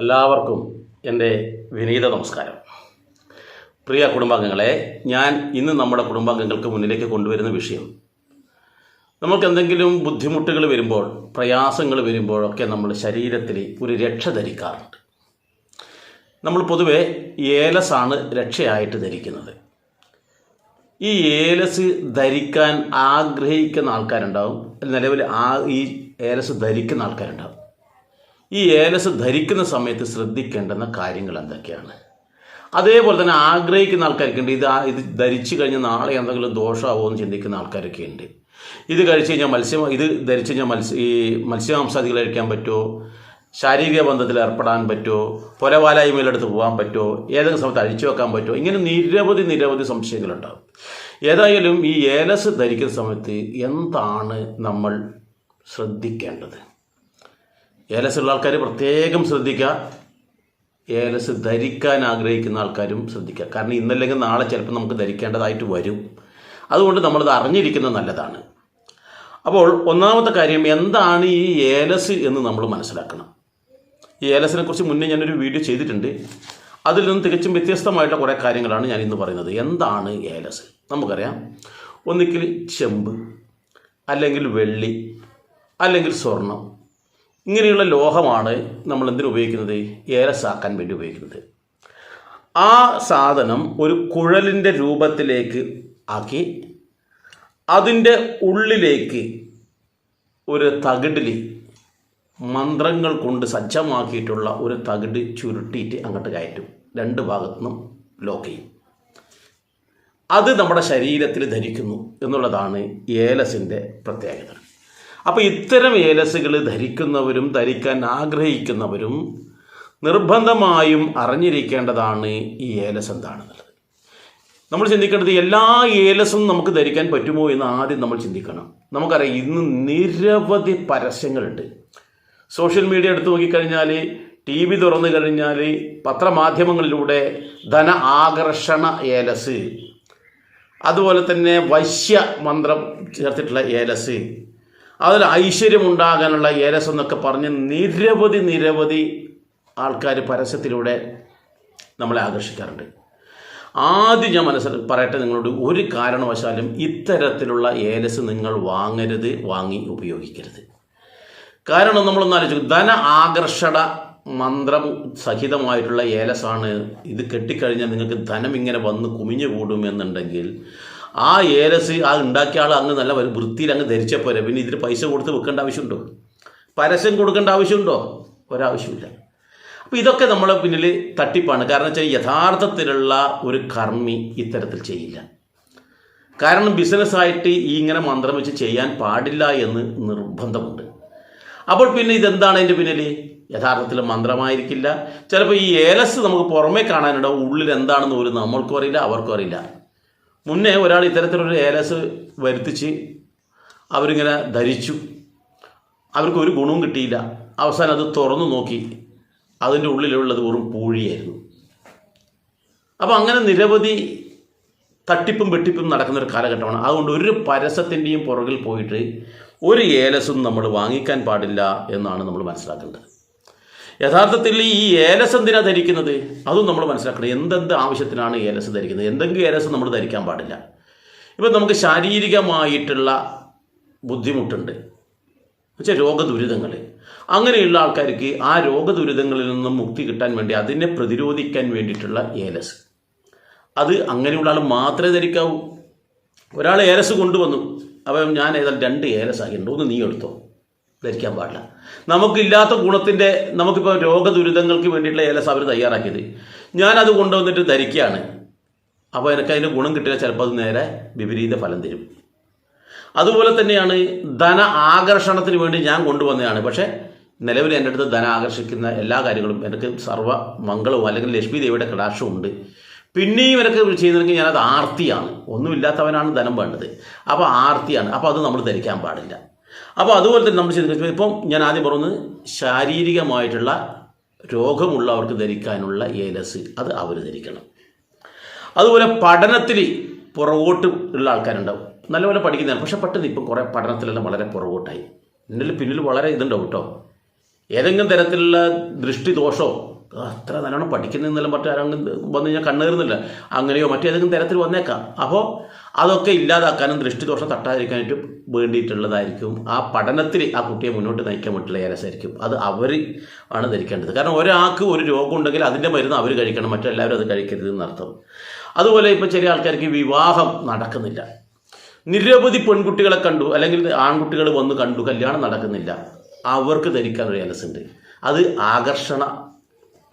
എല്ലാവർക്കും എന്റെ വിനീത നമസ്കാരം. പ്രിയ കുടുംബാംഗങ്ങളെ ഞാൻ ഇന്ന് നമ്മുടെ കുടുംബാംഗങ്ങൾക്ക് മുന്നിലേക്ക് കൊണ്ടുവരുന്ന വിഷയം നമുക്ക് എന്തെങ്കിലും ബുദ്ധിമുട്ടുകൾ വരുമ്പോൾ പ്രയാസങ്ങൾ വരുമ്പോഴൊക്കെ നമ്മൾ ശരീരത്തിൽ ഒരു രക്ഷ ധരിക്കാറുണ്ട്. നമ്മൾ പൊതുവെ ഏലസാണ് രക്ഷയായിട്ട് ധരിക്കുന്നത്. ഈ ഏലസ് ധരിക്കാൻ ആഗ്രഹിക്കുന്ന ആൾക്കാരുണ്ടാവും നിലവിൽ ആ ഈ ഏലസ് ധരിക്കുന്ന ആൾക്കാരുണ്ടാവും. ഈ ഏലസ് ധരിക്കുന്ന സമയത്ത് ശ്രദ്ധിക്കേണ്ടുന്ന കാര്യങ്ങൾ എന്തൊക്കെയാണ്? അതേപോലെ തന്നെ ആഗ്രഹിക്കുന്ന ആൾക്കാർക്കുണ്ട് ഇത് ഇത് ധരിച്ചു കഴിഞ്ഞാൽ നാളെ എന്തെങ്കിലും ദോഷമാവോ എന്ന് ചിന്തിക്കുന്ന ആൾക്കാരൊക്കെ ഉണ്ട്. ഇത് കഴിച്ചു കഴിഞ്ഞാൽ മത്സ്യം ഇത് ധരിച്ചു കഴിഞ്ഞാൽ മത്സ്യ ഈ മത്സ്യമാംസാദികൾ കഴിക്കാൻ പറ്റുമോ? ശാരീരിക ബന്ധത്തിൽ ഏർപ്പെടാൻ പറ്റുമോ? പൊലവാലായ്മയിലെടുത്ത് പോകാൻ പറ്റുമോ? ഏതെങ്കിലും സമയത്ത് അഴിച്ചു വെക്കാൻ പറ്റുമോ? ഇങ്ങനെ നിരവധി നിരവധി സംശയങ്ങളുണ്ടാകും. ഏതായാലും ഈ ഏലസ് ധരിക്കുന്ന സമയത്ത് എന്താണ് നമ്മൾ ശ്രദ്ധിക്കേണ്ടത്? ഏലസ് ഉള്ള ആൾക്കാർ പ്രത്യേകം ശ്രദ്ധിക്കുക. ഏലസ് ധരിക്കാൻ ആഗ്രഹിക്കുന്ന ആൾക്കാരും ശ്രദ്ധിക്കുക. കാരണം ഇന്നല്ലെങ്കിൽ നാളെ ചിലപ്പോൾ നമുക്ക് ധരിക്കേണ്ടതായിട്ട് വരും. അതുകൊണ്ട് നമ്മളത് അറിഞ്ഞിരിക്കുന്നത് നല്ലതാണ്. അപ്പോൾ ഒന്നാമത്തെ കാര്യം എന്താണ് ഈ ഏലസ് എന്ന് നമ്മൾ മനസ്സിലാക്കണം. ഈ ഏലസിനെ കുറിച്ച് മുന്നേ ഞാനൊരു വീഡിയോ ചെയ്തിട്ടുണ്ട്. അതിൽ നിന്ന് തികച്ചും വ്യത്യസ്തമായിട്ടുള്ള കുറേ കാര്യങ്ങളാണ് ഞാൻ ഇന്ന് പറയുന്നത്. എന്താണ് ഏലസ് നമുക്കറിയാം. ഒന്നിക്കിൽ ചെമ്പ് അല്ലെങ്കിൽ വെള്ളി അല്ലെങ്കിൽ സ്വർണം. ഇങ്ങനെയുള്ള ലോഹമാണ് നമ്മൾ എന്തിനു ഉപയോഗിക്കുന്നത്? ഏലസാക്കാൻ വേണ്ടി ഉപയോഗിക്കുന്നത്. ആ സാധനം ഒരു കുഴലിന്റെ രൂപത്തിലേക്ക് ആക്കി അതിന്റെ ഉള്ളിലേക്ക് ഒരു തകിടിൽ മന്ത്രങ്ങൾ കൊണ്ട് സജ്ജമാക്കിയിട്ടുള്ള ഒരു തകിട് ചുരുട്ടിയിട്ട് അങ്ങോട്ട് കയറ്റും. രണ്ട് ഭാഗത്തുനിന്നും ലോക്ക് ചെയ്യും. അത് നമ്മുടെ ശരീരത്തിൽ ധരിക്കുന്നു എന്നുള്ളതാണ് ഏലസിന്റെ പ്രത്യേകത. അപ്പോൾ ഇത്തരം ഏലസുകൾ ധരിക്കുന്നവരും ധരിക്കാൻ ആഗ്രഹിക്കുന്നവരും നിർബന്ധമായും അറിഞ്ഞിരിക്കേണ്ടതാണ് ഈ ഏലസ് എന്താണെന്നുള്ളത്. നമ്മൾ ചിന്തിക്കേണ്ടത് എല്ലാ ഏലസും നമുക്ക് ധരിക്കാൻ പറ്റുമോ എന്ന് ആദ്യം നമ്മൾ ചിന്തിക്കണം. നമുക്കറിയാം ഇന്ന് നിരവധി പരസ്യങ്ങളുണ്ട്. സോഷ്യൽ മീഡിയ എടുത്തു നോക്കിക്കഴിഞ്ഞാൽ ടി വി തുറന്നു കഴിഞ്ഞാൽ പത്രമാധ്യമങ്ങളിലൂടെ ധന ആകർഷണ ഏലസ് അതുപോലെ തന്നെ വശ്യ മന്ത്രം ചേർത്തിട്ടുള്ള ഏലസ് അതിൽ ഐശ്വര്യമുണ്ടാകാനുള്ള ഏലസ് എന്നൊക്കെ പറഞ്ഞ് നിരവധി നിരവധി ആൾക്കാർ പരസ്യത്തിലൂടെ നമ്മളെ ആകർഷിക്കാറുണ്ട്. ആദ്യം ഞാൻ മനസ്സിൽ പറയട്ടെ നിങ്ങളോട് ഒരു കാരണവശാലും ഇത്തരത്തിലുള്ള ഏലസ് നിങ്ങൾ വാങ്ങരുത് വാങ്ങി ഉപയോഗിക്കരുത്. കാരണം നമ്മളൊന്ന് ആലോചിക്കും ധന ആകർഷണ മന്ത്രം സഹിതമായിട്ടുള്ള ഏലസാണ്. ഇത് കെട്ടിക്കഴിഞ്ഞാൽ നിങ്ങൾക്ക് ധനം ഇങ്ങനെ വന്ന് കുമിഞ്ഞു കൂടും എന്നുണ്ടെങ്കിൽ ആ ഏലസ് ആ ഉണ്ടാക്കിയ ആൾ അങ്ങ് നല്ല വൃത്തിയിൽ അങ്ങ് ധരിച്ച പോരെ. പിന്നെ ഇതിന് പൈസ കൊടുത്ത് വെക്കേണ്ട ആവശ്യമുണ്ടോ? പരസ്യം കൊടുക്കേണ്ട ആവശ്യമുണ്ടോ? ഒരാവശ്യമില്ല. അപ്പോൾ ഇതൊക്കെ നമ്മളെ പിന്നിൽ തട്ടിപ്പാണ്. കാരണം വെച്ചാൽ യഥാർത്ഥത്തിലുള്ള ഒരു കർമ്മി ഇത്തരത്തിൽ ചെയ്യില്ല. കാരണം ബിസിനസ്സായിട്ട് ഈ ഇങ്ങനെ മന്ത്രം വെച്ച് ചെയ്യാൻ പാടില്ല എന്ന് നിർബന്ധമുണ്ട്. അപ്പോൾ പിന്നെ ഇതെന്താണ് അതിന്റെ പിന്നിൽ യഥാർത്ഥത്തിൽ മന്ത്രമായിരിക്കില്ല. ചിലപ്പോൾ ഈ ഏലസ് നമുക്ക് പുറമേ കാണാനുണ്ടാവും. ഉള്ളിൽ എന്താണെന്ന് ഒരു നമ്മൾക്കും അറിയില്ല അവർക്കും അറിയില്ല. മുന്നേ ഒരാൾ ഇത്തരത്തിലൊരു ഏലസ് വരുത്തിച്ച് അവരിങ്ങനെ ധരിച്ചു. അവർക്ക് ഒരു ഗുണവും കിട്ടിയില്ല. അവസാനം അത് തുറന്നു നോക്കി. അതിന്റെ ഉള്ളിലുള്ളത് വെറും പൂഴിയായിരുന്നു. അപ്പോൾ അങ്ങനെ നിരവധി തട്ടിപ്പും വെട്ടിപ്പും നടക്കുന്ന ഒരു കാലഘട്ടമാണ്. അതുകൊണ്ട് ഒരു പരസ്യത്തിന്റെയും പുറകിൽ പോയിട്ട് ഒരു ഏലസും നമ്മൾ വാങ്ങിക്കാൻ പാടില്ല എന്നാണ് നമ്മൾ മനസ്സിലാക്കേണ്ടത്. യഥാർത്ഥത്തിൽ ഈ ഏലസ് എന്തിനാണ് ധരിക്കുന്നത്? അതും നമ്മൾ മനസ്സിലാക്കണം. എന്തെന്ത് ആവശ്യത്തിനാണ് ഏലസ് ധരിക്കുന്നത്? എന്തെങ്കിലും ഏലസ് നമ്മൾ ധരിക്കാൻ പാടില്ല. ഇപ്പം നമുക്ക് ശാരീരികമായിട്ടുള്ള ബുദ്ധിമുട്ടുണ്ട്. എന്നുവെച്ചാൽ രോഗദുരിതങ്ങൾ അങ്ങനെയുള്ള ആൾക്കാർക്ക് ആ രോഗദുരിതങ്ങളിൽ നിന്നും മുക്തി കിട്ടാൻ വേണ്ടി അതിനെ പ്രതിരോധിക്കാൻ വേണ്ടിയിട്ടുള്ള ഏലസ്. അത് അങ്ങനെയുള്ള ആൾ മാത്രമേ ധരിക്കാവൂ. ഒരാൾ ഏലസ് കൊണ്ടുവന്നു. അപ്പം ഞാൻ ഏതായാലും രണ്ട് ഏലസ് ആക്കിയിട്ടുണ്ട്. ഒന്ന് നീ എടുത്തോ. ധരിക്കാൻ പാടില്ല. നമുക്കില്ലാത്ത ഗുണത്തിന്റെ നമുക്കിപ്പോൾ രോഗദുരിതങ്ങൾക്ക് വേണ്ടിയിട്ടുള്ള ഏലസ് അവർ തയ്യാറാക്കിയത്. ഞാനത് കൊണ്ടുവന്നിട്ട് ധരിക്കുകയാണ്. അപ്പോൾ എനിക്ക് അതിന്റെ ഗുണം കിട്ടിയാൽ ചിലപ്പോൾ അത് നേരെ വിപരീത ഫലം തരും. അതുപോലെ തന്നെയാണ് ധന ആകർഷണത്തിന് വേണ്ടി ഞാൻ കൊണ്ടുവന്നതാണ്. പക്ഷേ നിലവിൽ എന്റെ അടുത്ത് ധന ആകർഷിക്കുന്ന എല്ലാ കാര്യങ്ങളും എനിക്ക് സർവ മംഗളവും അല്ലെങ്കിൽ ലക്ഷ്മി ദേവിയുടെ കടാക്ഷവും ഉണ്ട്. പിന്നെയും എനിക്ക് ചെയ്യുന്നെങ്കിൽ ഞാനത് ആർത്തിയാണ്. ഒന്നുമില്ലാത്തവനാണ് ധനം വേണ്ടത്. അപ്പോൾ ആർത്തിയാണ്. അപ്പോൾ അത് നമ്മൾ ധരിക്കാൻ പാടില്ല. അപ്പോൾ അതുപോലെ തന്നെ നമ്മൾ ചിന്തിക്കുന്നത് ഇപ്പം ഞാൻ ആദ്യം പറഞ്ഞത് ശാരീരികമായിട്ടുള്ള രോഗമുള്ളവർക്ക് ധരിക്കാനുള്ള ഏലസ് അത് അവർ ധരിക്കണം. അതുപോലെ പഠനത്തിൽ പുറകോട്ട് ഉള്ള ആൾക്കാരുണ്ടാവും. നല്ലപോലെ പഠിക്കുന്നതാണ്. പക്ഷെ പെട്ടെന്ന് ഇപ്പം കുറേ പഠനത്തിലെല്ലാം വളരെ പുറകോട്ടായി. എന്നിൽ പിന്നിൽ വളരെ ഇതുണ്ടാവും കേട്ടോ. ഏതെങ്കിലും തരത്തിലുള്ള ദൃഷ്ടിദോഷമോ അത്ര നല്ലോണം പഠിക്കുന്നതെന്നെല്ലാം മറ്റേ ആരെങ്കിലും വന്നു കഴിഞ്ഞാൽ കണ്ണേറുന്നില്ല അങ്ങനെയോ മറ്റേതെങ്കിലും തരത്തിൽ വന്നേക്കാം. അപ്പോൾ അതൊക്കെ ഇല്ലാതാക്കാനും ദൃഷ്ടിദോഷം തട്ടാതിരിക്കാനായിട്ട് വേണ്ടിയിട്ടുള്ളതായിരിക്കും. ആ പഠനത്തിൽ ആ കുട്ടിയെ മുന്നോട്ട് നയിക്കാൻ വേണ്ടിയിട്ടുള്ള ഏലസായിരിക്കും അത് അവർ ആണ് ധരിക്കേണ്ടത്. കാരണം ഒരാൾക്ക് ഒരു രോഗം ഉണ്ടെങ്കിൽ അതിന്റെ മരുന്ന് അവർ കഴിക്കണം. മറ്റെല്ലാവരും അത് കഴിക്കരുത് എന്നർത്ഥം അതുപോലെ ഇപ്പോൾ ചെറിയ ആൾക്കാർക്ക് വിവാഹം നടക്കുന്നില്ല. നിരവധി പെൺകുട്ടികളെ കണ്ടു. അല്ലെങ്കിൽ ആൺകുട്ടികൾ വന്ന് കണ്ടു. കല്യാണം നടക്കുന്നില്ല. അവർക്ക് ധരിക്കാൻ ഒരു ഏലസുണ്ട് അത് ആകർഷണ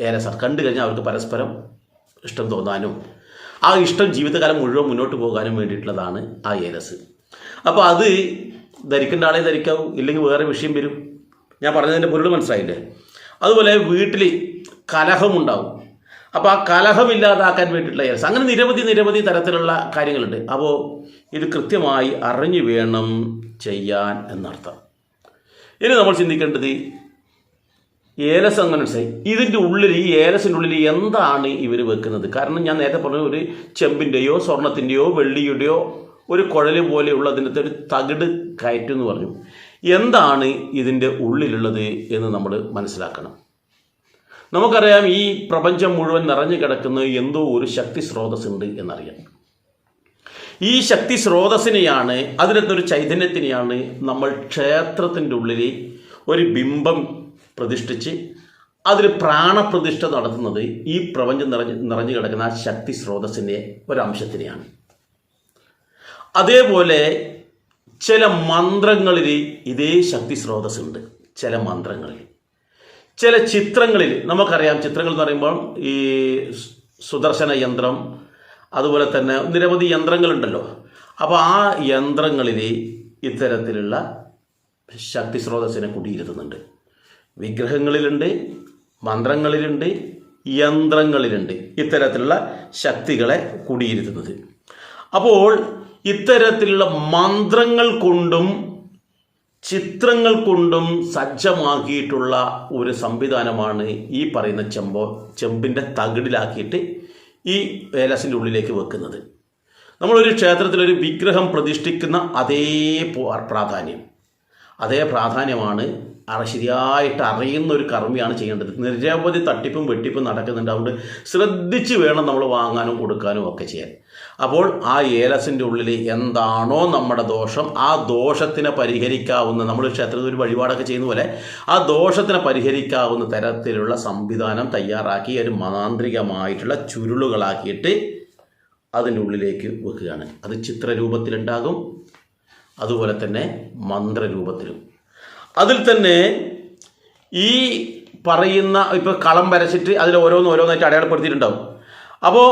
ഏലസാണ് കണ്ടു കഴിഞ്ഞാൽ അവർക്ക് പരസ്പരം ഇഷ്ടം തോന്നാനും ആ ഇഷ്ടം ജീവിതകാലം മുഴുവൻ മുന്നോട്ട് പോകാനും വേണ്ടിയിട്ടുള്ളതാണ് ആ ഏലസ്. അപ്പോൾ അത് ധരിക്കേണ്ട ആളെ ധരിക്കാവൂ ഇല്ലെങ്കിൽ വേറെ വിഷയം വരും. ഞാൻ പറഞ്ഞതിന്റെ പൊരുൾ മനസ്സിലായില്ലേ? അതുപോലെ വീട്ടിൽ കലഹമുണ്ടാവും. അപ്പോൾ ആ കലഹമില്ലാതാക്കാൻ വേണ്ടിയിട്ടുള്ള ഏലസ്. അങ്ങനെ നിരവധി നിരവധി തരത്തിലുള്ള കാര്യങ്ങളുണ്ട്. അപ്പോൾ ഇത് കൃത്യമായി അറിഞ്ഞു വേണം ചെയ്യാൻ എന്നർത്ഥം. ഇനി നമ്മൾ ചിന്തിക്കേണ്ടത് ഏലസ് അങ്ങനെ മനസ്സിലായി ഇതിന്റെ ഉള്ളിൽ ഈ ഏലസിന്റെ ഉള്ളിൽ എന്താണ് ഇവർ വെക്കുന്നത്? കാരണം ഞാൻ നേരത്തെ പറഞ്ഞ ഒരു ചെമ്പിന്റെയോ സ്വർണത്തിന്റെയോ വെള്ളിയുടെയോ ഒരു കുഴൽ പോലെയുള്ള അതിന്റെ ഒരു തകിട് കയറ്റം എന്ന് പറഞ്ഞു. എന്താണ് ഇതിന്റെ ഉള്ളിലുള്ളത് എന്ന് നമ്മൾ മനസ്സിലാക്കണം. നമുക്കറിയാം ഈ പ്രപഞ്ചം മുഴുവൻ നിറഞ്ഞു കിടക്കുന്ന എന്തോ ഒരു ശക്തി സ്രോതസ് ഉണ്ട് എന്നറിയാം. ഈ ശക്തി സ്രോതസ്സിനെയാണ് അതിനകത്തൊരു ചൈതന്യത്തിനെയാണ് നമ്മൾ ക്ഷേത്രത്തിന്റെ ഉള്ളിൽ ഒരു ബിംബം പ്രതിഷ്ഠിച്ച് അതിൽ പ്രാണപ്രതിഷ്ഠ നടത്തുന്നത് ഈ പ്രപഞ്ചം നിറഞ്ഞ് നിറഞ്ഞു കിടക്കുന്ന ആ ശക്തി സ്രോതസ്സിന്റെ ഒരംശത്തിനെയാണ്. അതേപോലെ ചില മന്ത്രങ്ങളിൽ ഇതേ ശക്തി സ്രോതസ്സുണ്ട്. ചില മന്ത്രങ്ങളിൽ ചില ചിത്രങ്ങളിൽ നമുക്കറിയാം ചിത്രങ്ങൾ എന്ന് പറയുമ്പോൾ ഈ സുദർശന യന്ത്രം അതുപോലെ തന്നെ നിരവധി യന്ത്രങ്ങളുണ്ടല്ലോ. അപ്പോൾ ആ യന്ത്രങ്ങളിൽ ഇത്തരത്തിലുള്ള ശക്തി സ്രോതസ്സിനെ കുടിയിരുത്തുന്നുണ്ട്. വിഗ്രഹങ്ങളിലുണ്ട് മന്ത്രങ്ങളിലുണ്ട് യന്ത്രങ്ങളിലുണ്ട്. ഇത്തരത്തിലുള്ള ശക്തികളെ കുടിയിരുത്തുന്നത്. അപ്പോൾ ഇത്തരത്തിലുള്ള മന്ത്രങ്ങൾ കൊണ്ടും ചിത്രങ്ങൾ കൊണ്ടും സജ്ജമാക്കിയിട്ടുള്ള ഒരു സംവിധാനമാണ് ഈ പറയുന്ന ചെമ്പോ ചെമ്പിന്റെ തകിടിലാക്കിയിട്ട് ഈ ഏലസിന്റെ ഉള്ളിലേക്ക് വെക്കുന്നത്. നമ്മളൊരു ക്ഷേത്രത്തിലൊരു വിഗ്രഹം പ്രതിഷ്ഠിക്കുന്ന അതേ പ്രാധാന്യം. അതേ പ്രാധാന്യമാണ് ശരിയായിട്ട് അറിയുന്ന ഒരു കർമ്മിയാണ് ചെയ്യേണ്ടത്. നിരവധി തട്ടിപ്പും വെട്ടിപ്പും നടക്കുന്നുണ്ട്. അതുകൊണ്ട് ശ്രദ്ധിച്ച് വേണം നമ്മൾ വാങ്ങാനും കൊടുക്കാനും ഒക്കെ ചെയ്യാൻ. അപ്പോൾ ആ ഏലസിന്റെ ഉള്ളിൽ എന്താണോ നമ്മുടെ ദോഷം ആ ദോഷത്തിനെ പരിഹരിക്കാവുന്ന നമ്മൾ ക്ഷേത്രത്തിൽ ഒരു വഴിപാടൊക്കെ ചെയ്യുന്ന പോലെ ആ ദോഷത്തിനെ പരിഹരിക്കാവുന്ന തരത്തിലുള്ള സംവിധാനം തയ്യാറാക്കി ഒരു മാന്ത്രികമായിട്ടുള്ള ചുരുളുകളാക്കിയിട്ട് അതിന്റെ ഉള്ളിലേക്ക് വെക്കുകയാണ്. അത് ചിത്രരൂപത്തിലുണ്ടാകും. അതുപോലെ തന്നെ മന്ത്രരൂപത്തിലും. അതിൽ തന്നെ ഈ പറയുന്ന ഇപ്പോൾ കളം വരച്ചിട്ട് അതിൽ ഓരോന്ന് ഓരോന്നായിട്ട് അടയാളപ്പെടുത്തിയിട്ടുണ്ടാവും. അപ്പോൾ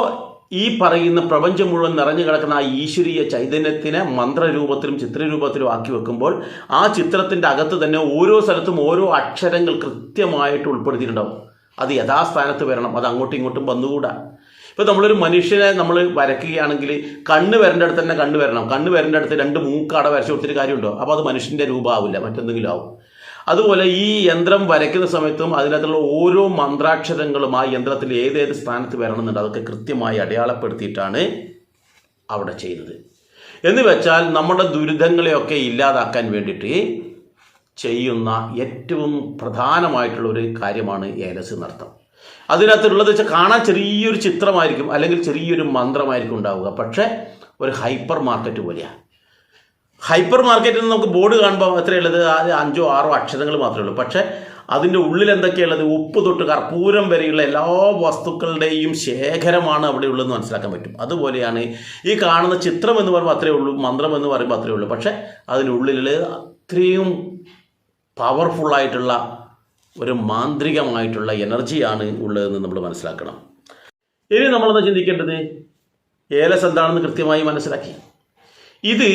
ഈ പറയുന്ന പ്രപഞ്ചം മുഴുവൻ നിറഞ്ഞു കിടക്കുന്ന ആ ഈശ്വരീയ ചൈതന്യത്തിനെ മന്ത്രരൂപത്തിലും ചിത്രരൂപത്തിലും ആക്കി വെക്കുമ്പോൾ ആ ചിത്രത്തിന്റെ അകത്ത് തന്നെ ഓരോ സ്ഥലത്തും ഓരോ അക്ഷരങ്ങൾ കൃത്യമായിട്ട് ഉൾപ്പെടുത്തിയിട്ടുണ്ടാവും. അത് യഥാസ്ഥാനത്ത് വരണം അത് അങ്ങോട്ടും ഇങ്ങോട്ടും വന്നുകൂടാ. ഇപ്പോൾ നമ്മളൊരു മനുഷ്യനെ നമ്മൾ വരയ്ക്കുകയാണെങ്കിൽ കണ്ണ് വരേണ്ട അടുത്ത് തന്നെ കണ്ണ് വരണം. കണ്ണ് വരേണ്ട അടുത്ത് രണ്ട് മൂക്കാട വരച്ച് കൊടുത്തിട്ട് കാര്യമുണ്ടോ? അപ്പോൾ അത് മനുഷ്യന്റെ രൂപമാവില്ല മറ്റെന്തെങ്കിലും ആവും. അതുപോലെ ഈ യന്ത്രം വരയ്ക്കുന്ന സമയത്തും അതിനകത്തുള്ള ഓരോ മന്ത്രാക്ഷരങ്ങളും ആ യന്ത്രത്തിൽ ഏതേത് സ്ഥാനത്ത് വരണമെന്നുണ്ട് അതൊക്കെ കൃത്യമായി അടയാളപ്പെടുത്തിയിട്ടാണ് അവിടെ ചെയ്തത് എന്ന് വെച്ചാൽ നമ്മുടെ ദുരിതങ്ങളെയൊക്കെ ഇല്ലാതാക്കാൻ വേണ്ടിയിട്ട് ചെയ്യുന്ന ഏറ്റവും പ്രധാനമായിട്ടുള്ള ഒരു കാര്യമാണ് ഏലസ് നൃത്തം അതിനകത്തുള്ളത് വെച്ചാൽ കാണാൻ ചെറിയൊരു ചിത്രമായിരിക്കും അല്ലെങ്കിൽ ചെറിയൊരു മന്ത്രമായിരിക്കും ഉണ്ടാവുക. പക്ഷേ ഒരു ഹൈപ്പർ മാർക്കറ്റ് പോലെയാണ് ഹൈപ്പർ മാർക്കറ്റിൽ നമുക്ക് ബോർഡ് കാണുമ്പോൾ എത്രയുള്ളത്? അഞ്ചോ ആറോ അക്ഷരങ്ങൾ മാത്രമേ ഉള്ളൂ. പക്ഷേ അതിന്റെ ഉള്ളിൽ എന്തൊക്കെയുള്ളത്? ഉപ്പ് തൊട്ട് കർപ്പൂരം വരെയുള്ള എല്ലാ വസ്തുക്കളുടെയും ശേഖരമാണ് അവിടെ ഉള്ളതെന്ന് മനസ്സിലാക്കാൻ പറ്റും. അതുപോലെയാണ് ഈ കാണുന്ന ചിത്രം എന്ന് പറയുമ്പോൾ അത്രയേ ഉള്ളൂ മന്ത്രം എന്ന് പറയുമ്പോൾ അത്രയേ ഉള്ളൂ. പക്ഷേ അതിനുള്ളിൽ അത്രയും പവർഫുള്ളായിട്ടുള്ള ഒരു മാന്ത്രികമായിട്ടുള്ള എനർജിയാണ് ഉള്ളതെന്ന് നമ്മൾ മനസ്സിലാക്കണം. ഇനി നമ്മളെന്താ ചിന്തിക്കേണ്ടത്? ഏലസ് എന്താണെന്ന് കൃത്യമായി മനസ്സിലാക്കി. ഇത്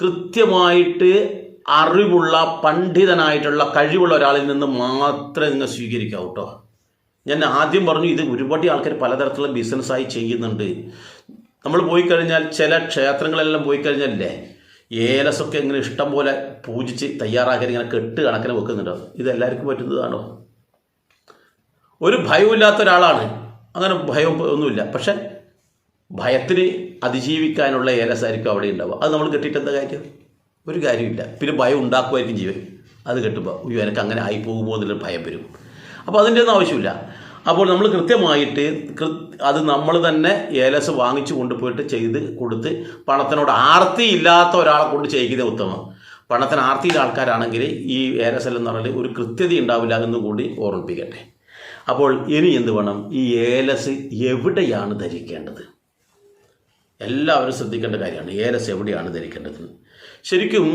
കൃത്യമായിട്ട് അറിവുള്ള പണ്ഡിതനായിട്ടുള്ള കഴിവുള്ള ഒരാളിൽ നിന്ന് മാത്രമേ നിങ്ങൾ സ്വീകരിക്കാവൂ കേട്ടോ ഞാൻ ആദ്യം പറഞ്ഞു ഇത് ഒരുപാട് ആൾക്കാർ പലതരത്തിലുള്ള ബിസിനസ്സായി ചെയ്യുന്നുണ്ട്. നമ്മൾ പോയി കഴിഞ്ഞാൽ ചില ക്ഷേത്രങ്ങളെല്ലാം പോയി കഴിഞ്ഞാലേ ഏലസൊക്കെ ഇങ്ങനെ ഇഷ്ടം പോലെ പൂജിച്ച് തയ്യാറാക്കി ഇങ്ങനെ കെട്ട് കണക്കിന് വെക്കുന്നുണ്ടോ. ഇത് എല്ലാവർക്കും പറ്റുന്നതാണോ ഒരു ഭയമില്ലാത്ത ഒരാളാണ്. അങ്ങനെ ഭയം ഒന്നുമില്ല. പക്ഷെ ഭയത്തിന് അതിജീവിക്കാനുള്ള ഏലസായിരിക്കും അവിടെ ഉണ്ടാവുക. അത് നമ്മൾ കെട്ടിയിട്ട് എന്താ കാര്യം? ഒരു കാര്യമില്ല. പിന്നെ ഭയം ഉണ്ടാക്കുമായിരിക്കും ജീവൻ. അത് കെട്ടുമ്പോൾ അയ്യോ എനിക്ക് അങ്ങനെ ആയി പോകുമോ എന്നുള്ളൊരു ഭയം വരും. അപ്പോൾ അതിന്റെ ഒന്നും ആവശ്യമില്ല. അപ്പോൾ നമ്മൾ കൃത്യമായിട്ട് അത് നമ്മൾ തന്നെ ഏലസ് വാങ്ങിച്ചു കൊണ്ടുപോയിട്ട് ചെയ്ത് കൊടുത്ത് പണത്തിനോട് ആർത്തി ഇല്ലാത്ത ഒരാളെ കൊണ്ട് ചെയ്യിക്കുന്ന ഉത്തമം. പണത്തിന് ആർത്തിയുള്ള ആൾക്കാരാണെങ്കിൽ ഈ ഏലസ് എന്ന് പറഞ്ഞാൽ ഒരു കൃത്യത ഉണ്ടാവില്ല എന്നും കൂടി ഓർമ്മിപ്പിക്കട്ടെ. അപ്പോൾ ഇനി എന്ത് വേണം? ഈ ഏലസ് എവിടെയാണ് ധരിക്കേണ്ടത്? എല്ലാവരും ശ്രദ്ധിക്കേണ്ട കാര്യമാണ്. ഏലസ് എവിടെയാണ് ധരിക്കേണ്ടത്? ശരിക്കും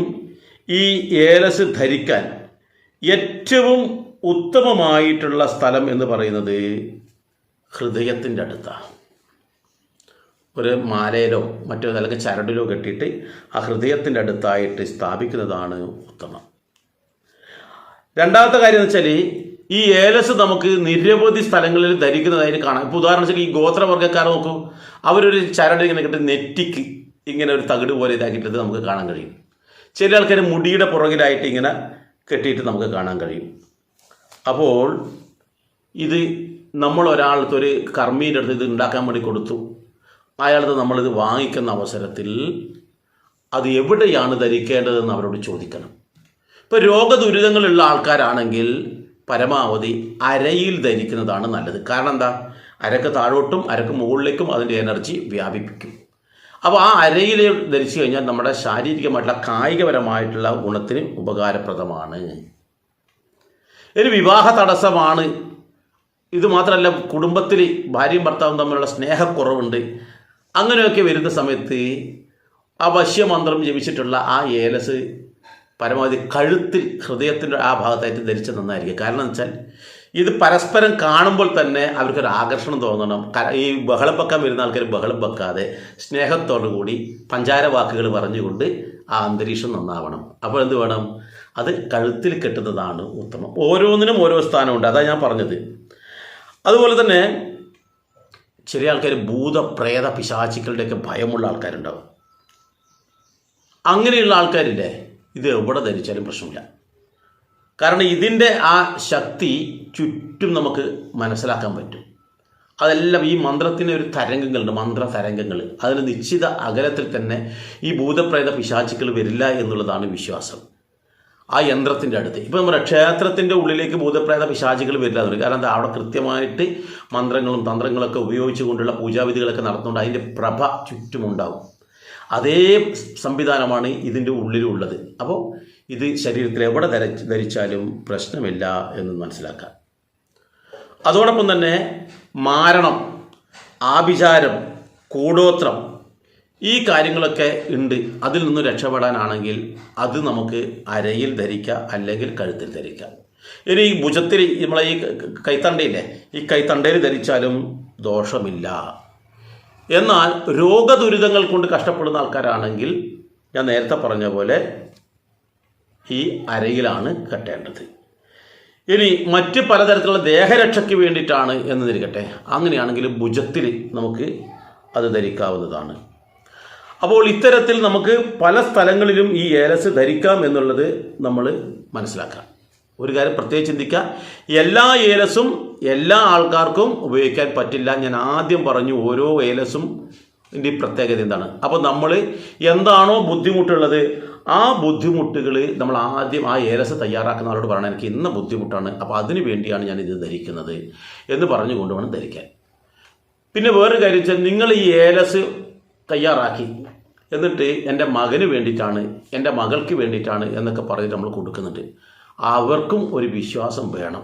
ഈ ഏലസ് ധരിക്കാൻ ഏറ്റവും ഉത്തമമായിട്ടുള്ള സ്ഥലം എന്ന് പറയുന്നത് ഹൃദയത്തിന്റെ അടുത്താണ്. ഒരു മാലയിലോ മറ്റോ അല്ലെങ്കിൽ ചരടിലോ കെട്ടിയിട്ട് ആ ഹൃദയത്തിന്റെ അടുത്തായിട്ട് സ്ഥാപിക്കുന്നതാണ് ഉത്തമം. രണ്ടാമത്തെ കാര്യം എന്ന് വെച്ചാൽ ഈ ഏലസ് നമുക്ക് നിരവധി സ്ഥലങ്ങളിൽ ധരിക്കുന്നതായിട്ട് കാണാം. ഇപ്പോൾ ഉദാഹരണം വെച്ചാൽ ഈ ഗോത്രവർഗക്കാർ നോക്കൂ അവരൊരു ചരട് ഇങ്ങനെ കിട്ടി നെറ്റിക്ക് ഇങ്ങനെ ഒരു തകിട് പോലെ ഇതാക്കിയിട്ട് നമുക്ക് കാണാൻ കഴിയും. ചില ആൾക്കാർ മുടിയുടെ പുറകിലായിട്ട് ഇങ്ങനെ കെട്ടിയിട്ട് നമുക്ക് കാണാൻ കഴിയും. അപ്പോൾ ഇത് നമ്മൾ ഒരാൾക്ക് ഒരു കർമ്മീന്റെ അടുത്ത് ഇത് ഉണ്ടാക്കാൻ വേണ്ടി കൊടുത്തു. അയാളത് നമ്മളിത് വാങ്ങിക്കുന്ന അവസരത്തിൽ അത് എവിടെയാണ് ധരിക്കേണ്ടതെന്ന് അവരോട് ചോദിക്കണം. ഇപ്പോൾ രോഗദുരിതങ്ങളുള്ള ആൾക്കാരാണെങ്കിൽ പരമാവധി അരയിൽ ധരിക്കുന്നതാണ് നല്ലത്. കാരണം എന്താ? അരക്ക് താഴോട്ടും അരക്ക് മുകളിലേക്കും അതിന്റെ എനർജി വ്യാപിപ്പിക്കും. അപ്പോൾ ആ അരയിൽ ധരിച്ചു കഴിഞ്ഞാൽ നമ്മുടെ ശാരീരികമായിട്ടുള്ള കായികപരമായിട്ടുള്ള ഗുണത്തിന് ഉപകാരപ്രദമാണ്. ഒരു വിവാഹ തടസ്സമാണ്. ഇത് മാത്രമല്ല കുടുംബത്തിൽ ഭാര്യയും ഭർത്താവും തമ്മിലുള്ള സ്നേഹക്കുറവുണ്ട്. അങ്ങനെയൊക്കെ വരുന്ന സമയത്ത് ആ വശ്യമന്ത്രം ജപിച്ചിട്ടുള്ള ആ ഏലസ് പരമാവധി കഴുത്തിൽ ഹൃദയത്തിന്റെ ആ ഭാഗത്തായിട്ട് ധരിച്ച് നന്നായിരിക്കും. കാരണം വെച്ചാൽ ഇത് പരസ്പരം കാണുമ്പോൾ തന്നെ അവർക്കൊരു ആകർഷണം തോന്നണം. ഈ ബഹളം വെക്കാൻ വരുന്ന ആൾക്കാർ ബഹളം വെക്കാതെ സ്നേഹത്തോടു കൂടി പഞ്ചാര വാക്കുകൾ പറഞ്ഞുകൊണ്ട് ആ അന്തരീക്ഷം നന്നാവണം. അപ്പോൾ എന്ത് വേണം? അത് കഴുത്തിൽ കെട്ടുന്നതാണ് ഉത്തമം. ഓരോന്നിനും ഓരോ സ്ഥാനമുണ്ട്. അതാണ് ഞാൻ പറഞ്ഞത്. അതുപോലെ തന്നെ ചെറിയ ആൾക്കാർ ഭൂത പ്രേത പിശാചികളുടെയൊക്കെ ഭയമുള്ള ആൾക്കാരുണ്ടാവും. അങ്ങനെയുള്ള ആൾക്കാരില്ലേ? ഇത് എവിടെ ധരിച്ചാലും പ്രശ്നമില്ല. കാരണം ഇതിന്റെ ആ ശക്തി ചുറ്റും നമുക്ക് മനസ്സിലാക്കാൻ പറ്റും. അതെല്ലാം ഈ മന്ത്രത്തിന് ഒരു തരംഗങ്ങളുണ്ട് മന്ത്ര തരംഗങ്ങൾ. അതിന് നിശ്ചിത അകലത്തിൽ തന്നെ ഈ ഭൂതപ്രേത പിശാചുക്കൾ വരില്ല എന്നുള്ളതാണ് വിശ്വാസം. ആ യന്ത്രത്തിന്റെ അടുത്ത്. ഇപ്പം നമ്മുടെ ക്ഷേത്രത്തിന്റെ ഉള്ളിലേക്ക് ഭൂതപ്രേത പിശാചികൾ വരില്ല കാരണം എന്താ? അവിടെ കൃത്യമായിട്ട് മന്ത്രങ്ങളും തന്ത്രങ്ങളൊക്കെ ഉപയോഗിച്ചുകൊണ്ടുള്ള പൂജാവിധികളൊക്കെ നടത്തുന്നുണ്ട്. അതിന്റെ പ്രഭ ചുറ്റുമുണ്ടാവും. അതേ സംവിധാനമാണ് ഇതിന്റെ ഉള്ളിലുള്ളത്. അപ്പോൾ ഇത് ശരീരത്തിൽ എവിടെ ധര ധരിച്ചാലും പ്രശ്നമില്ല എന്ന് മനസ്സിലാക്കാം. അതോടൊപ്പം തന്നെ മാരണം ആഭിചാരം കൂടോത്രം ഈ കാര്യങ്ങളൊക്കെ ഉണ്ട്. അതിൽ നിന്ന് രക്ഷപ്പെടാനാണെങ്കിൽ അത് നമുക്ക് അരയിൽ ധരിക്കുക അല്ലെങ്കിൽ കഴുത്തിൽ ധരിക്കാം. ഇനി ഈ ഭുജത്തിൽ നമ്മളെ ഈ കൈത്തണ്ടയില്ലേ? ഈ കൈത്തണ്ടയിൽ ധരിച്ചാലും ദോഷമില്ല. എന്നാൽ രോഗദുരിതങ്ങൾ കൊണ്ട് കഷ്ടപ്പെടുന്ന ആൾക്കാരാണെങ്കിൽ ഞാൻ നേരത്തെ പറഞ്ഞ പോലെ ഈ അരയിലാണ് കെട്ടേണ്ടത്. ഇനി മറ്റ് പലതരത്തിലുള്ള ദേഹരക്ഷയ്ക്ക് വേണ്ടിയിട്ടാണ് എന്ന് തിരിക്കട്ടെ അങ്ങനെയാണെങ്കിൽ ഭുജത്തിൽ നമുക്ക് അത് ധരിക്കാവുന്നതാണ്. അപ്പോൾ ഇത്തരത്തിൽ നമുക്ക് പല സ്ഥലങ്ങളിലും ഈ ഏലസ് ധരിക്കാം എന്നുള്ളത് നമ്മൾ മനസ്സിലാക്കാം ഒരു കാര്യം പ്രത്യേകം ചിന്തിക്കുക. എല്ലാ ഏലസും എല്ലാ ആൾക്കാർക്കും ഉപയോഗിക്കാൻ പറ്റില്ല. ഞാൻ ആദ്യം പറഞ്ഞു ഓരോ ഏലസും ഇതിന്റെ പ്രത്യേകത എന്താണ്? അപ്പോൾ നമ്മൾ എന്താണോ ബുദ്ധിമുട്ടുള്ളത് ആ ബുദ്ധിമുട്ടുകൾ നമ്മൾ ആദ്യം ആ ഏലസ് തയ്യാറാക്കുന്ന ആളോട് പറയണം. എനിക്ക് ഇന്ന ബുദ്ധിമുട്ടാണ്. അപ്പോൾ അതിന് വേണ്ടിയാണ് ഞാൻ ഇത് ധരിക്കുന്നത്. എന്ന് പറഞ്ഞുകൊണ്ട് വേണം ധരിക്കാൻ. പിന്നെ വേറൊരു കാര്യം വെച്ചാൽ നിങ്ങൾ ഈ ഏലസ് തയ്യാറാക്കി. എന്നിട്ട് എന്റെ മകന് വേണ്ടിയിട്ടാണ് എന്റെ മകൾക്ക് വേണ്ടിയിട്ടാണ് എന്നൊക്കെ പറഞ്ഞിട്ട് നമ്മൾ കൊടുക്കുന്നുണ്ട്. അവർക്കും ഒരു വിശ്വാസം വേണം.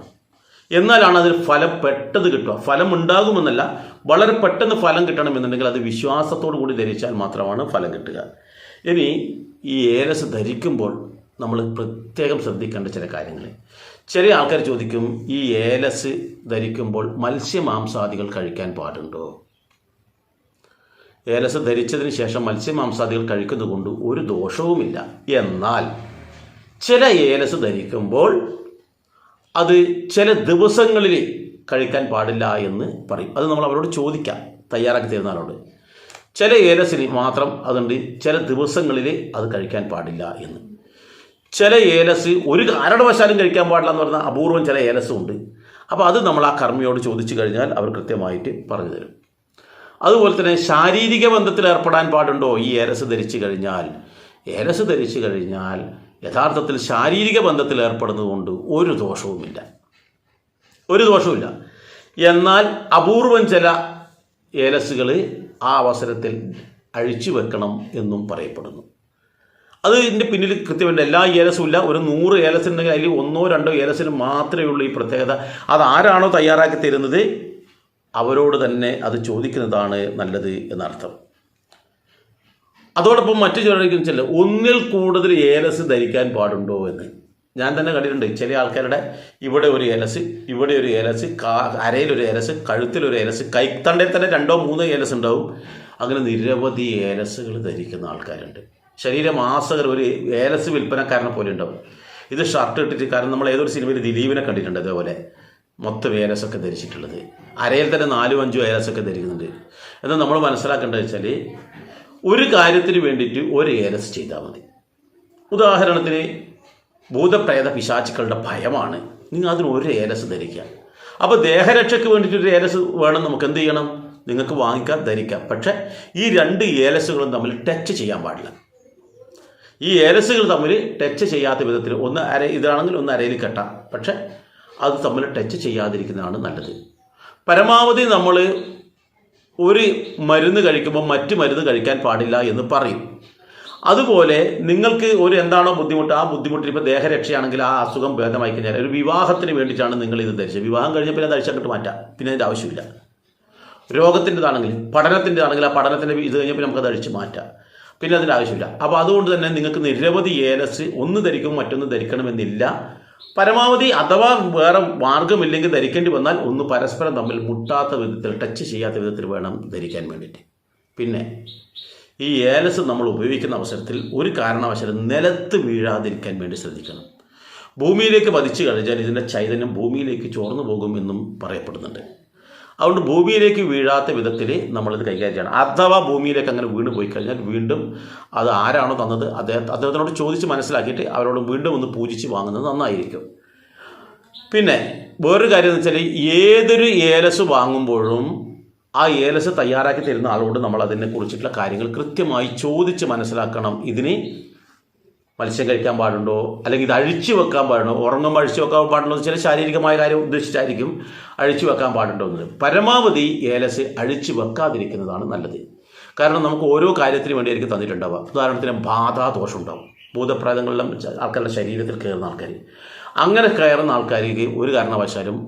എന്നാലാണ് അതിൽ ഫലം പെട്ടെന്ന് കിട്ടുക. ഫലം ഉണ്ടാകുമെന്നല്ല വളരെ പെട്ടെന്ന് ഫലം കിട്ടണമെന്നുണ്ടെങ്കിൽ അത് വിശ്വാസത്തോടു കൂടി ധരിച്ചാൽ മാത്രമാണ് ഫലം കിട്ടുക. ഇനി ഈ ഏലസ് ധരിക്കുമ്പോൾ നമ്മൾ പ്രത്യേകം ശ്രദ്ധിക്കേണ്ട ചില കാര്യങ്ങൾ. ചില ആൾക്കാർ ചോദിക്കും ഈ ഏലസ് ധരിക്കുമ്പോൾ മത്സ്യമാംസാദികൾ കഴിക്കാൻ പാടുണ്ടോ? ഏലസ് ധരിച്ചതിന് ശേഷം മത്സ്യമാംസാദികൾ കഴിക്കുന്നത് കൊണ്ട് ഒരു ദോഷവുമില്ല. എന്നാൽ ചില ഏലസ് ധരിക്കുമ്പോൾ അത് ചില ദിവസങ്ങളിൽ കഴിക്കാൻ പാടില്ല എന്ന് പറയും. അത് നമ്മൾ അവരോട് ചോദിക്കാം. തയ്യാറാക്കി തരുന്ന ആളോട്. ചില ഏലസിന് മാത്രം അതുണ്ട്. ചില ദിവസങ്ങളിൽ അത് കഴിക്കാൻ പാടില്ല എന്ന്. ചില ഏലസ് ഒരു കാരണവശാലും കഴിക്കാൻ പാടില്ല എന്ന് പറഞ്ഞാൽ അപൂർവം ചില ഏലസും ഉണ്ട് അപ്പോൾ അത് നമ്മൾ ആ കർമ്മിയോട് ചോദിച്ചു കഴിഞ്ഞാൽ അവർ കൃത്യമായിട്ട് പറഞ്ഞു തരും. അതുപോലെ തന്നെ ശാരീരിക ബന്ധത്തിൽ ഏർപ്പെടാൻ പാടുണ്ടോ? ഈ ഏരസ് ധരിച്ചു കഴിഞ്ഞാൽ. ഏരസ് ധരിച്ചു കഴിഞ്ഞാൽ യഥാർത്ഥത്തിൽ ശാരീരിക ബന്ധത്തിൽ ഏർപ്പെടുന്നതുകൊണ്ട് ഒരു ദോഷവുമില്ല. ഒരു ദോഷവുമില്ല. എന്നാൽ അപൂർവം ചില ഏലസുകൾ ആ അവസരത്തിൽ അഴിച്ചു വെക്കണം എന്നും പറയപ്പെടുന്നു. അത് ഇതിന്റെ പിന്നിൽ കൃത്യമായിട്ട് എല്ലാ ഏലസും ഇല്ല. ഒരു നൂറ് ഏലസുണ്ടെങ്കിൽ അതിൽ ഒന്നോ രണ്ടോ ഏലസിന് മാത്രമേ ഉള്ളൂ ഈ പ്രത്യേകത. അത് ആരാണോ തയ്യാറാക്കി തരുന്നത്? അവരോട് തന്നെ അത് ചോദിക്കുന്നതാണ് നല്ലത് എന്നർത്ഥം. അതോടൊപ്പം മറ്റു ചിലർക്കും ചില ഒന്നിൽ കൂടുതൽ ഏലസ് ധരിക്കാൻ പാടുണ്ടോ എന്ന്. ഞാൻ തന്നെ കണ്ടിട്ടുണ്ട് ചില ആൾക്കാരുടെ ഇവിടെ ഒരു ഏലസ് ഇവിടെ ഒരു ഏലസ് കാ അരയിലൊരു ഏലസ് കഴുത്തിലൊരു ഏലസ് കൈത്തണ്ടയിൽ തന്നെ രണ്ടോ മൂന്നോ ഏലസ് ഉണ്ടാവും. അങ്ങനെ നിരവധി ഏലസുകൾ ധരിക്കുന്ന ആൾക്കാരുണ്ട്. ശരീരമാസകർ ഒരു ഏലസ് വിൽപ്പനക്കാരനെ പോലെ ഉണ്ടാവും. ഇത് ഷർട്ട് ഇട്ടിട്ട് കാരണം നമ്മൾ ഏതൊരു സിനിമയിൽ ദിലീപിനെ കണ്ടിട്ടുണ്ട് അതേപോലെ. മൊത്തം ഏലസൊക്കെ ധരിച്ചിട്ടുള്ളത്. അരയിൽ തന്നെ നാലും അഞ്ചും ഏലസൊക്കെ ധരിക്കുന്നുണ്ട്. എന്നാൽ നമ്മൾ മനസ്സിലാക്കേണ്ടത് വെച്ചാൽ ഒരു കാര്യത്തിന് വേണ്ടിയിട്ട് ഒരു ഏലസ് ചെയ്താൽ മതി. ഉദാഹരണത്തിന് ഭൂതപ്രേത പിശാചുക്കളുടെ ഭയമാണ്. നിങ്ങൾ അതിന് ഒരു ഏലസ് ധരിക്കുക. അപ്പോൾ ദേഹരക്ഷയ്ക്ക് വേണ്ടിയിട്ട് ഒരു ഏലസ് വേണം നമുക്ക് എന്ത് ചെയ്യണം? നിങ്ങൾക്ക് വാങ്ങിക്കാം ധരിക്കാം. പക്ഷേ ഈ രണ്ട് ഏലസുകളും തമ്മിൽ ടച്ച് ചെയ്യാൻ പാടില്ല. ഈ ഏലസുകൾ തമ്മിൽ ടച്ച് ചെയ്യാത്ത വിധത്തിൽ ഒന്ന് അര ഇതാണെങ്കിൽ ഒന്ന് അരയിൽ കെട്ടാം. പക്ഷേ അത് തമ്മിൽ ടച്ച് ചെയ്യാതിരിക്കുന്നതാണ് നല്ലത്. പരമാവധി നമ്മൾ ഒരു മരുന്ന് കഴിക്കുമ്പോൾ മറ്റ് മരുന്ന് കഴിക്കാൻ പാടില്ല എന്ന് പറയും. അതുപോലെ നിങ്ങൾക്ക് ഒരു എന്താണോ ബുദ്ധിമുട്ട് ആ ബുദ്ധിമുട്ടിൽ ഇപ്പോൾ ദേഹരക്ഷയാണെങ്കിൽ ആ അസുഖം ഭേദമായി കഴിഞ്ഞാൽ ഒരു വിവാഹത്തിന് വേണ്ടിയിട്ടാണ് നിങ്ങൾ ഇത് ധരിച്ചത്. വിവാഹം കഴിഞ്ഞാൽ പിന്നെ അത് അഴിച്ചങ്ങോട്ട് മാറ്റാം. പിന്നെ അതിന്റെ ആവശ്യമില്ല. രോഗത്തിന്റെതാണെങ്കിൽ പഠനത്തിന്റെതാണെങ്കിൽ ആ പഠനത്തിന്റെ ഇത് കഴിഞ്ഞപ്പോൾ നമുക്ക് അതഴിച്ച് മാറ്റാം. പിന്നെ അതിന്റെ ആവശ്യമില്ല. അപ്പോൾ അതുകൊണ്ട് തന്നെ നിങ്ങൾക്ക് നിരവധി ഏലസ് ഒന്ന് ധരിക്കും മറ്റൊന്ന് ധരിക്കണമെന്നില്ല. പരമാവധി അഥവാ വേറെ മാർഗമില്ലെങ്കിൽ ധരിക്കേണ്ടി വന്നാൽ ഒന്ന് പരസ്പരം തമ്മിൽ മുട്ടാത്ത വിധത്തിൽ ടച്ച് ചെയ്യാത്ത വിധത്തിൽ വേണം ധരിക്കാൻ വേണ്ടിയിട്ട്. പിന്നെ ഈ ഏലസ് നമ്മൾ ഉപയോഗിക്കുന്ന അവസരത്തിൽ ഒരു കാരണവശാലും നിലത്ത് വീഴാതിരിക്കാൻ വേണ്ടി ശ്രദ്ധിക്കണം. ഭൂമിയിലേക്ക് പതിച്ചു കഴിഞ്ഞാൽ ഇതിന്റെ ചൈതന്യം ഭൂമിയിലേക്ക് ചോർന്നു പോകുമെന്നും പറയപ്പെടുന്നുണ്ട്. അതുകൊണ്ട് ഭൂമിയിലേക്ക് വീഴാത്ത വിധത്തിൽ നമ്മളിത് കൈകാര്യം ചെയ്യണം. അഥവാ ഭൂമിയിലേക്ക് അങ്ങനെ വീണ് പോയി കഴിഞ്ഞാൽ വീണ്ടും അത് ആരാണോ തന്നത് അദ്ദേഹം അദ്ദേഹത്തിനോട് ചോദിച്ച് മനസ്സിലാക്കിയിട്ട് അവരോട് വീണ്ടും ഒന്ന് പൂജിച്ച് വാങ്ങുന്നത് നന്നായിരിക്കും. പിന്നെ വേറൊരു കാര്യം എന്ന് വെച്ചാൽ ഏതൊരു ഏലസ് വാങ്ങുമ്പോഴും ആ ഏലസ് തയ്യാറാക്കി തരുന്ന ആളോട് നമ്മൾ അതിനെ കുറിച്ചിട്ടുള്ള കാര്യങ്ങൾ കൃത്യമായി ചോദിച്ച് മനസ്സിലാക്കണം. ഇതിന് മത്സ്യം കഴിക്കാൻ പാടുണ്ടോ? അല്ലെങ്കിൽ ഇത് അഴിച്ചു വെക്കാൻ പാടുണ്ടോ? ഉറങ്ങുമ്പോൾ അഴിച്ചു വെക്കാൻ പാടുണ്ടോ ചില ശാരീരികമായ കാര്യം ഉദ്ദേശിച്ചായിരിക്കും അഴിച്ചു വെക്കാൻ പാടുണ്ടോ എന്ന് പരമാവധി ഏലസ് അഴിച്ചു വെക്കാതിരിക്കുന്നതാണ് നല്ലത്. കാരണം നമുക്ക് ഓരോ കാര്യത്തിന് വേണ്ടിയായിരിക്കും തന്നിട്ടുണ്ടാവുക. ഉദാഹരണത്തിന് ബാധാദോഷം ഉണ്ടാവും. ഭൂതപ്രേതങ്ങളിലും ആൾക്കാരുടെ ശരീരത്തിൽ കയറുന്ന ആൾക്കാർ അങ്ങനെ കയറുന്ന ആൾക്കാർക്ക് ഒരു കാരണവശാലും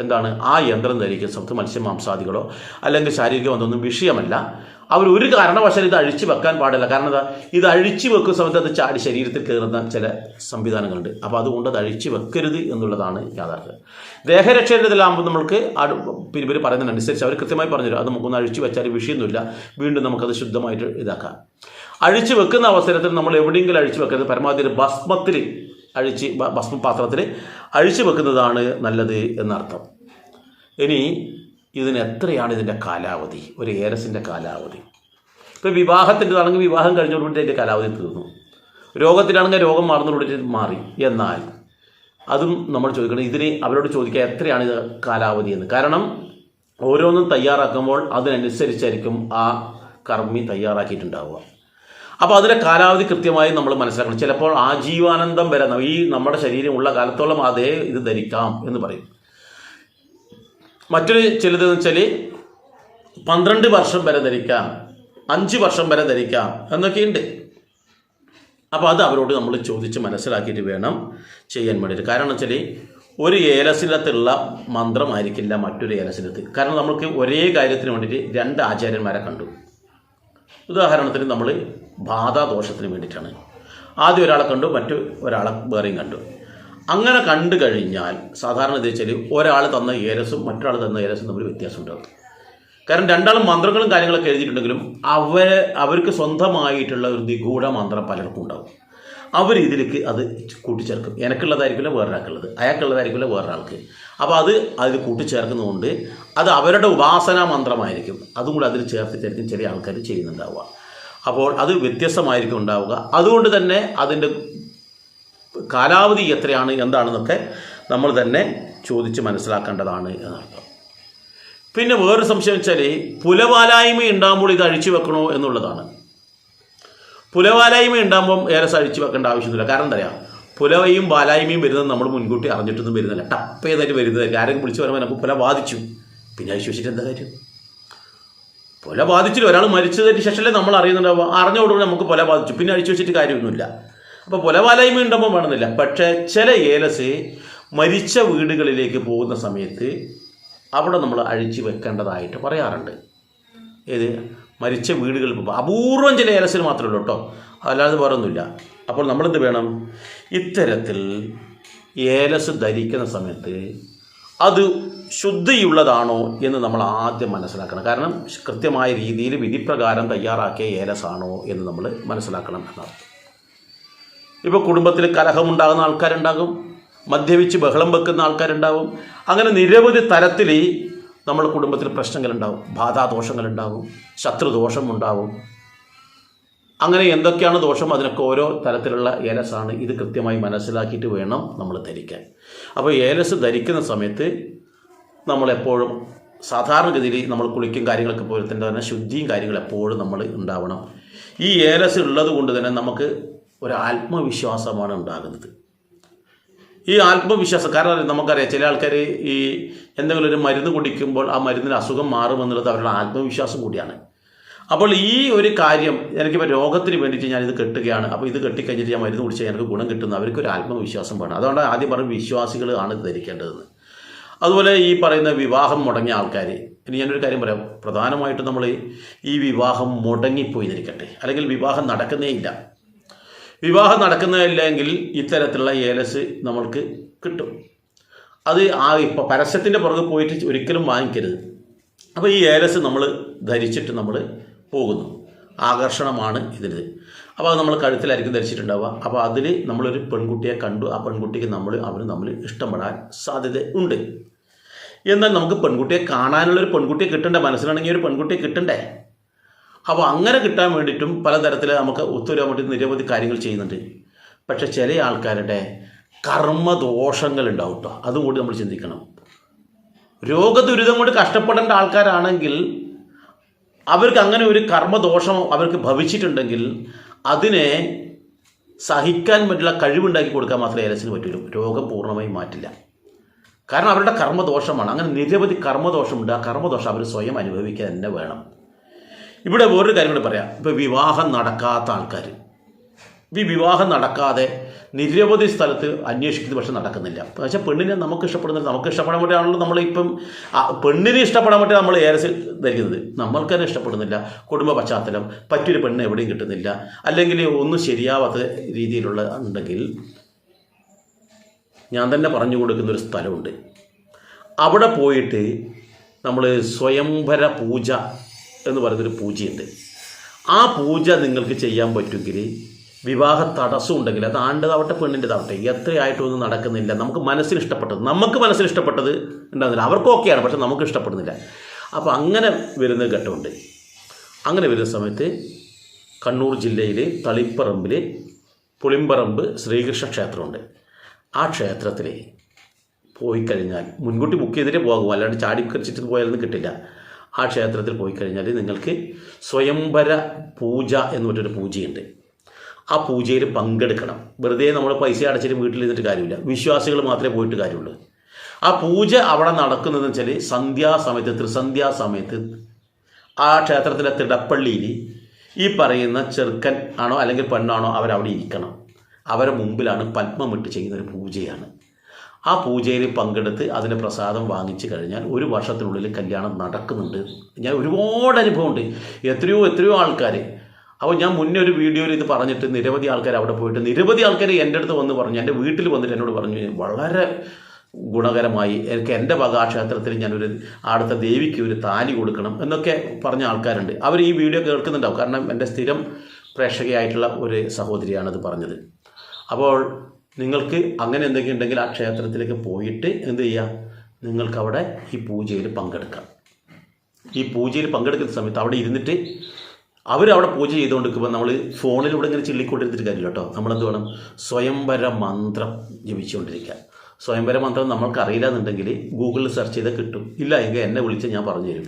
എന്താണ് ആ യന്ത്രം ധരിക്കുന്ന സമയത്ത് മത്സ്യമാംസാദികളോ അല്ലെങ്കിൽ ശാരീരിക അതൊന്നും വിഷയമല്ല. അവർ ഒരു കാരണവശാലും ഇത് അഴിച്ചു വെക്കാൻ പാടില്ല. കാരണം എന്താ? ഇത് അഴിച്ചു വെക്കുന്ന സമയത്ത് അത് ചാടി ശരീരത്തിൽ കയറുന്ന ചില സംവിധാനങ്ങളുണ്ട്. അപ്പോൾ അതുകൊണ്ട് അത് അഴിച്ചു വെക്കരുത് എന്നുള്ളതാണ് യാഥാർത്ഥ്യം. ദേഹരക്ഷേണ്ടതിലാകുമ്പോൾ നമ്മൾക്ക് അടു പിന്നെ ഇവർ പറയുന്നതിനനുസരിച്ച് അവർ കൃത്യമായി പറഞ്ഞുതരും. അത് നമുക്കൊന്ന് അഴിച്ചു വെച്ചാൽ വിഷയമൊന്നുമില്ല. വീണ്ടും നമുക്കത് ശുദ്ധമായിട്ട് ഇതാക്കാം. അഴിച്ചു വെക്കുന്ന അവസരത്തിൽ നമ്മൾ എവിടെയെങ്കിലും അഴിച്ചു വെക്കരുത്. പരമാവധി ഒരു ഭസ്മത്തിൽ അഴിച്ച് ഭസ്മപാത്രത്തിൽ ഭസ്മ പാത്രത്തിൽ അഴിച്ചു വെക്കുന്നതാണ് നല്ലത് എന്നർത്ഥം. ഇനി ഇതിന് എത്രയാണ് ഇതിന്റെ കാലാവധി? ഒരു ഏരസിന്റെ കാലാവധി. ഇപ്പോൾ വിവാഹത്തിന്റെതാണെങ്കിൽ വിവാഹം കഴിഞ്ഞോടുകൂടി അതിന്റെ കാലാവധി തീർന്നു. രോഗത്തിലാണെങ്കിൽ രോഗം മാറുന്നതോടുകൂടി മാറി. എന്നാൽ അതും നമ്മൾ ചോദിക്കണം ഇതിന് അവരോട് ചോദിക്കുക എത്രയാണ് ഇത് കാലാവധി എന്ന്? കാരണം ഓരോന്നും തയ്യാറാക്കുമ്പോൾ അതിനനുസരിച്ചായിരിക്കും ആ കർമ്മി തയ്യാറാക്കിയിട്ടുണ്ടാവുക. അപ്പോൾ അതിന്റെ കാലാവധി കൃത്യമായി നമ്മൾ മനസ്സിലാക്കണം. ചിലപ്പോൾ ആജീവാനന്ദം വരെ ഈ നമ്മുടെ ശരീരമുള്ള കാലത്തോളം അതേ ഇത് ധരിക്കാം എന്ന് പറയും. മറ്റൊരു ചിലതെന്ന് വെച്ചാൽ പന്ത്രണ്ട് വർഷം വരെ ധരിക്കാം അഞ്ച് വർഷം വരെ ധരിക്കാം എന്നൊക്കെയുണ്ട് അപ്പോൾ അത് അവരോട് നമ്മൾ ചോദിച്ച് മനസ്സിലാക്കിയിട്ട് വേണം ചെയ്യാൻ വേണ്ടിയിട്ട്. കാരണം വെച്ചാൽ ഒരു ഏലസിനകത്തുള്ള മന്ത്രമായിരിക്കില്ല മറ്റൊരു ഏലസിനകത്ത് കാരണം നമുക്ക് ഒരേ കാര്യത്തിന് വേണ്ടിയിട്ട് രണ്ട് ആചാര്യന്മാരെ കണ്ടു. ഉദാഹരണത്തിന് നമ്മൾ ബാധാദോഷത്തിന് വേണ്ടിയിട്ടാണ്. ആദ്യം ഒരാളെ കണ്ടു മറ്റു ഒരാളെ വേറെയും കണ്ടു. അങ്ങനെ കണ്ടു കഴിഞ്ഞാൽ സാധാരണ വെച്ചാൽ ഒരാൾ തന്ന ഏലസും മറ്റൊരാൾ തന്ന ഏലസും തമ്മിൽ വ്യത്യാസം ഉണ്ടാകും കാരണം രണ്ടാളും മന്ത്രങ്ങളും കാര്യങ്ങളൊക്കെ എഴുതിയിട്ടുണ്ടെങ്കിലും അവർ അവർക്ക് സ്വന്തമായിട്ടുള്ള ഒരു നിഗൂഢ മന്ത്രം പലർക്കും ഉണ്ടാകും. അവർ ഇതിലേക്ക് അത് കൂട്ടിച്ചേർക്കും. എനിക്കുള്ളതായിരിക്കില്ല വേറൊരാൾക്കുള്ളത്. അയാൾക്കുള്ളതായിരിക്കില്ല വേറൊരാൾക്ക്. അപ്പോൾ അത് അതിൽ കൂട്ടിച്ചേർക്കുന്നതുകൊണ്ട് അത് അവരുടെ ഉപാസനാ മന്ത്രമായിരിക്കും. അതും കൂടെ അതിൽ ചേർത്തിട്ടായിരിക്കും ചെറിയ ആൾക്കാർ ചെയ്യുന്നുണ്ടാവുക. അപ്പോൾ അത് വ്യത്യസ്തമായിരിക്കും ഉണ്ടാവുക. അതുകൊണ്ട് തന്നെ അതിന്റെ കാലാവധി എത്രയാണ് എന്താണെന്നൊക്കെ നമ്മൾ തന്നെ ചോദിച്ച് മനസ്സിലാക്കേണ്ടതാണ് എന്നർത്ഥം. പിന്നെ വേറൊരു സംശയം വെച്ചാൽ പുലവാലായ്മ ഉണ്ടാകുമ്പോൾ ഇത് അഴിച്ചു വെക്കണോ എന്നുള്ളതാണ്. പുലവാലായ്മ ഉണ്ടാകുമ്പം ഏറെ അഴിച്ചു വെക്കേണ്ട ആവശ്യമൊന്നുമില്ല. കാരണം എന്താ പറയുക പുലവയും ബാലായ്മയും വരുന്നത് നമ്മൾ മുൻകൂട്ടി അറിഞ്ഞിട്ടൊന്നും വരുന്നില്ല. ടപ്പ് വരുന്നത് ആരെങ്കിലും വിളിച്ചു വരുമ്പോൾ നമുക്ക് പുല ബാധിച്ചു. പിന്നെ അഴിച്ചു വെച്ചിട്ട് എന്താ കാര്യം? പുല ബാധിച്ചില്ല ഒരാൾ മരിച്ചതിന് ശേഷമല്ലേ നമ്മൾ അറിയുന്നുണ്ടാവുക. അറിഞ്ഞോടുകൂടി നമുക്ക് പുല ബാധിച്ചു. പിന്നെ അഴിച്ചു വെച്ചിട്ട് കാര്യമൊന്നുമില്ല. അപ്പോൾ പുലവാലായ്മ ഉണ്ടാകുമ്പോൾ വേണമെന്നില്ല. പക്ഷേ ചില ഏലസ് മരിച്ച വീടുകളിലേക്ക് പോകുന്ന സമയത്ത് അവിടെ നമ്മൾ അഴിച്ചു വെക്കേണ്ടതായിട്ട് പറയാറുണ്ട്. ഏത്? മരിച്ച വീടുകളിൽ പോകുമ്പോൾ അപൂർവം ചില ഏലസിൽ മാത്രമേ ഉള്ളൂ കേട്ടോ. അല്ലാതെ വേറെ ഒന്നുമില്ല അപ്പോൾ നമ്മളെന്ത് വേണം? ഇത്തരത്തിൽ ഏലസ് ധരിക്കുന്ന സമയത്ത് അത് ശുദ്ധിയുള്ളതാണോ എന്ന് നമ്മൾ ആദ്യം മനസ്സിലാക്കണം. കാരണം കൃത്യമായ രീതിയിൽ വിധിപ്രകാരം തയ്യാറാക്കിയ ഏലസാണോ എന്ന് നമ്മൾ മനസ്സിലാക്കണം എന്നാണ്. ഇപ്പോൾ കുടുംബത്തിൽ കലഹമുണ്ടാകുന്ന ആൾക്കാരുണ്ടാകും മദ്യപിച്ച് ബഹളം വെക്കുന്ന ആൾക്കാരുണ്ടാവും അങ്ങനെ നിരവധി തരത്തിൽ നമ്മൾ കുടുംബത്തിൽ പ്രശ്നങ്ങളുണ്ടാവും. ബാധാദോഷങ്ങളുണ്ടാവും ശത്രുദോഷം ഉണ്ടാവും അങ്ങനെ എന്തൊക്കെയാണ് ദോഷം? അതിനൊക്കെ ഓരോ തരത്തിലുള്ള ഏലസാണ്. ഇത് കൃത്യമായി മനസ്സിലാക്കിയിട്ട് വേണം നമ്മൾ ധരിക്കാൻ. അപ്പോൾ ഏലസ് ധരിക്കുന്ന സമയത്ത് നമ്മളെപ്പോഴും സാധാരണഗതിയിൽ നമ്മൾ കുളിക്കും കാര്യങ്ങളൊക്കെ പോലെ തന്നെ തന്നെ ശുദ്ധിയും കാര്യങ്ങളും എപ്പോഴും നമ്മൾ ഉണ്ടാവണം. ഈ ഏലസ് ഉള്ളത് കൊണ്ട് തന്നെ നമുക്ക് ഒരു ആത്മവിശ്വാസമാണ് ഉണ്ടാകുന്നത്. ഈ ആത്മവിശ്വാസം കാരണം നമുക്കറിയാം ചില ആൾക്കാർ ഈ എന്തെങ്കിലും ഒരു മരുന്ന് കുടിക്കുമ്പോൾ ആ മരുന്നിന് അസുഖം മാറുമെന്നുള്ളത് അവരുടെ ആത്മവിശ്വാസം കൂടിയാണ്. അപ്പോൾ ഈ ഒരു കാര്യം എനിക്കിപ്പോൾ രോഗത്തിന് വേണ്ടിയിട്ട് ഞാൻ ഇത് കെട്ടുകയാണ്. അപ്പോൾ ഇത് കെട്ടിക്കഴിഞ്ഞിട്ട് ഞാൻ മരുന്ന് കുടിച്ചാൽ എനിക്ക് ഗുണം കിട്ടുന്നു അവർക്കൊരു ആത്മവിശ്വാസം വേണം. അതുകൊണ്ട് ആദ്യം പറഞ്ഞ വിശ്വാസികളാണ് ധരിക്കേണ്ടതെന്ന്. അതുപോലെ ഈ പറയുന്ന വിവാഹം മുടങ്ങിയ ആൾക്കാർ ഇനി ഞാനൊരു കാര്യം പറയാം. പ്രധാനമായിട്ടും നമ്മൾ ഈ വിവാഹം മുടങ്ങിപ്പോയി ധരിക്കട്ടെ അല്ലെങ്കിൽ വിവാഹം നടക്കുന്നേ ഇല്ല. വിവാഹം നടക്കുന്നില്ലെങ്കിൽ ഇത്തരത്തിലുള്ള ഏലസ് നമ്മൾക്ക് കിട്ടും. അത് ആ ഇപ്പോൾ പരസ്യത്തിന്റെ പുറകെ പോയിട്ട് ഒരിക്കലും വാങ്ങിക്കരുത്. അപ്പോൾ ഈ ഏലസ് നമ്മൾ ധരിച്ചിട്ട് നമ്മൾ പോകുന്നു. ആകർഷണമാണ് ഇതിന്. അപ്പോൾ അത് നമ്മൾ കഴുത്തിലായിരിക്കും ധരിച്ചിട്ടുണ്ടാവുക. അപ്പോൾ അതിൽ നമ്മളൊരു പെൺകുട്ടിയെ കണ്ടു. ആ പെൺകുട്ടിക്ക് നമ്മൾ അവന് നമ്മൾ ഇഷ്ടപ്പെടാൻ സാധ്യത ഉണ്ട്. എന്നാൽ നമുക്ക് പെൺകുട്ടിയെ കാണാനുള്ളൊരു പെൺകുട്ടിയെ കിട്ടണ്ടേ? മനസ്സിലാണെങ്കിൽ ഒരു പെൺകുട്ടിയെ കിട്ടണ്ടേ? അപ്പോൾ അങ്ങനെ കിട്ടാൻ വേണ്ടിയിട്ടും പലതരത്തിൽ നമുക്ക് ഒത്തുവരാൻ വേണ്ടി നിരവധി കാര്യങ്ങൾ ചെയ്യുന്നുണ്ട്. പക്ഷെ ചില ആൾക്കാരുടെ കർമ്മദോഷങ്ങൾ ഉണ്ടാവും കേട്ടോ അതും കൂടി നമ്മൾ ചിന്തിക്കണം. രോഗദുരിതം കൊണ്ട് കഷ്ടപ്പെടേണ്ട ആൾക്കാരാണെങ്കിൽ അവർക്ക് അങ്ങനെ ഒരു കർമ്മദോഷം അവർക്ക് ഭവിച്ചിട്ടുണ്ടെങ്കിൽ അതിനെ സഹിക്കാൻ പറ്റുള്ള കഴിവുണ്ടാക്കി കൊടുക്കാൻ മാത്രമേ ഏലസിന് പറ്റുള്ളൂ. രോഗം പൂർണമായും മാറ്റില്ല. കാരണം അവരുടെ കർമ്മദോഷമാണ്. അങ്ങനെ നിരവധി കർമ്മദോഷമുണ്ട്. ആ കർമ്മദോഷം അവർ സ്വയം അനുഭവിക്കാൻ തന്നെ വേണം. ഇവിടെ വേറൊരു കാര്യം കൂടി പറയാം. ഇപ്പോൾ വിവാഹം നടക്കാത്ത ആൾക്കാർ ഈ വിവാഹം നടക്കാതെ നിരവധി സ്ഥലത്ത് അന്വേഷിക്കുന്നത് പക്ഷെ നടക്കുന്നില്ല. പക്ഷെ പെണ്ണിനെ നമുക്ക് ഇഷ്ടപ്പെടുന്നില്ല. നമുക്ക് ഇഷ്ടപ്പെടാൻ വേണ്ടിയാണല്ലോ നമ്മളിപ്പം പെണ്ണിനെ ഇഷ്ടപ്പെടാൻ വേണ്ടി നമ്മൾ ഏറെ ധരിക്കുന്നത്. നമ്മൾക്ക് തന്നെ ഇഷ്ടപ്പെടുന്നില്ല. കുടുംബ പശ്ചാത്തലം പറ്റൊരു പെണ്ണ് എവിടെയും കിട്ടുന്നില്ല. അല്ലെങ്കിൽ ഒന്നും ശരിയാവാത്ത രീതിയിലുള്ള ഉണ്ടെങ്കിൽ ഞാൻ തന്നെ പറഞ്ഞു കൊടുക്കുന്ന ഒരു സ്ഥലമുണ്ട്. അവിടെ പോയിട്ട് നമ്മൾ സ്വയംഭര പൂജ എന്ന് പറയുന്നൊരു പൂജയുണ്ട്. ആ പൂജ നിങ്ങൾക്ക് ചെയ്യാൻ പറ്റുമെങ്കിൽ വിവാഹ തടസ്സം ഉണ്ടെങ്കിൽ അത് ആണ്ടതാവട്ടെ പെണ്ണിന്റെതാവട്ടെ എത്രയായിട്ടൊന്നും നടക്കുന്നില്ല. നമുക്ക് മനസ്സിന് ഇഷ്ടപ്പെട്ടത് നമുക്ക് മനസ്സിന് ഇഷ്ടപ്പെട്ടത് ഉണ്ടാകുന്നില്ല. അവർക്ക് ഓക്കെയാണ് പക്ഷെ നമുക്ക് ഇഷ്ടപ്പെടുന്നില്ല. അപ്പോൾ അങ്ങനെ വരുന്ന ഘട്ടമുണ്ട്. അങ്ങനെ വരുന്ന സമയത്ത് കണ്ണൂർ ജില്ലയിൽ തളിപ്പറമ്പിൽ പുളിമ്പറമ്പ് ശ്രീകൃഷ്ണ ക്ഷേത്രമുണ്ട്. ആ ക്ഷേത്രത്തിൽ പോയി കഴിഞ്ഞാൽ മുൻകൂട്ടി ബുക്ക് ചെയ്തിട്ടേ പോകും അല്ലാണ്ട് ചാടി കറിച്ചിട്ട് പോയാലൊന്നും കിട്ടില്ല. ആ ക്ഷേത്രത്തിൽ പോയി കഴിഞ്ഞാൽ നിങ്ങൾക്ക് സ്വയംവര പൂജ എന്ന് പറഞ്ഞൊരു പൂജയുണ്ട്. ആ പൂജയിൽ പങ്കെടുക്കണം. വെറുതെ നമ്മൾ പൈസ അടച്ചിട്ട് വീട്ടിൽ ഇരുന്നിട്ട് കാര്യമില്ല. വിശ്വാസികൾ മാത്രമേ പോയിട്ട് കാര്യമുള്ളൂ. ആ പൂജ അവിടെ നടക്കുന്നതെന്ന് വെച്ചാൽ സന്ധ്യാസമയത്ത് ത്രിസന്ധ്യാസമയത്ത് ആ ക്ഷേത്രത്തിലെ തിടപ്പള്ളിയിൽ ഈ പറയുന്ന ചെറുക്കൻ ആണോ അല്ലെങ്കിൽ പെണ്ണാണോ അവരവിടെ ഇരിക്കണം. അവരുടെ മുമ്പിലാണ് പത്മമിട്ട് ചെയ്യുന്ന ഒരു പൂജയാണ്. ആ പൂജയിൽ പങ്കെടുത്ത് അതിന് പ്രസാദം വാങ്ങിച്ചു കഴിഞ്ഞാൽ ഒരു വർഷത്തിനുള്ളിൽ കല്യാണം നടക്കുന്നുണ്ട്. ഞാൻ ഒരുപാട് അനുഭവമുണ്ട്. എത്രയോ എത്രയോ ആൾക്കാർ. അപ്പോൾ ഞാൻ മുന്നേ ഒരു വീഡിയോയിൽ ഇത് പറഞ്ഞിട്ട് നിരവധി ആൾക്കാർ അവിടെ പോയിട്ട് നിരവധി ആൾക്കാർ എന്റെ അടുത്ത് വന്ന് പറഞ്ഞു എന്റെ വീട്ടിൽ വന്നിട്ട് എന്നോട് പറഞ്ഞു വളരെ ഗുണകരമായി എനിക്ക് എന്റെ വക ക്ഷേത്രത്തിൽ ഞാനൊരു അവിടുത്തെ ദേവിക്ക് ഒരു താലി കൊടുക്കണം എന്നൊക്കെ പറഞ്ഞ ആൾക്കാരുണ്ട്. അവർ ഈ വീഡിയോ കേൾക്കുന്നുണ്ടാവും. കാരണം എന്റെ സ്ഥിരം പ്രേക്ഷകയായിട്ടുള്ള ഒരു സഹോദരിയാണത് പറഞ്ഞത്. അപ്പോൾ നിങ്ങൾക്ക് അങ്ങനെ എന്തെങ്കിലും ഉണ്ടെങ്കിൽ ആ ക്ഷേത്രത്തിലേക്ക് പോയിട്ട് എന്ത് ചെയ്യുക നിങ്ങൾക്ക് അവിടെ ഈ പൂജയിൽ പങ്കെടുക്കാം. ഈ പൂജയിൽ പങ്കെടുക്കുന്ന സമയത്ത് അവിടെ ഇരുന്നിട്ട് അവരവിടെ പൂജ ചെയ്തുകൊണ്ടിരിക്കുമ്പോൾ നമ്മൾ ഫോണിലൂടെ ഇങ്ങനെ ചിള്ളിക്കൊണ്ടിരുന്നിട്ട് കാര്യമില്ല കേട്ടോ. നമ്മളെന്ത് വേണം? സ്വയംവര മന്ത്രം ജപിച്ചുകൊണ്ടിരിക്കുക. സ്വയംവര മന്ത്രം നമ്മൾക്ക് അറിയില്ല എന്നുണ്ടെങ്കിൽ ഗൂഗിളിൽ സെർച്ച് ചെയ്താൽ കിട്ടും. ഇല്ല എങ്കിൽ എന്നെ വിളിച്ച് ഞാൻ പറഞ്ഞു തരും.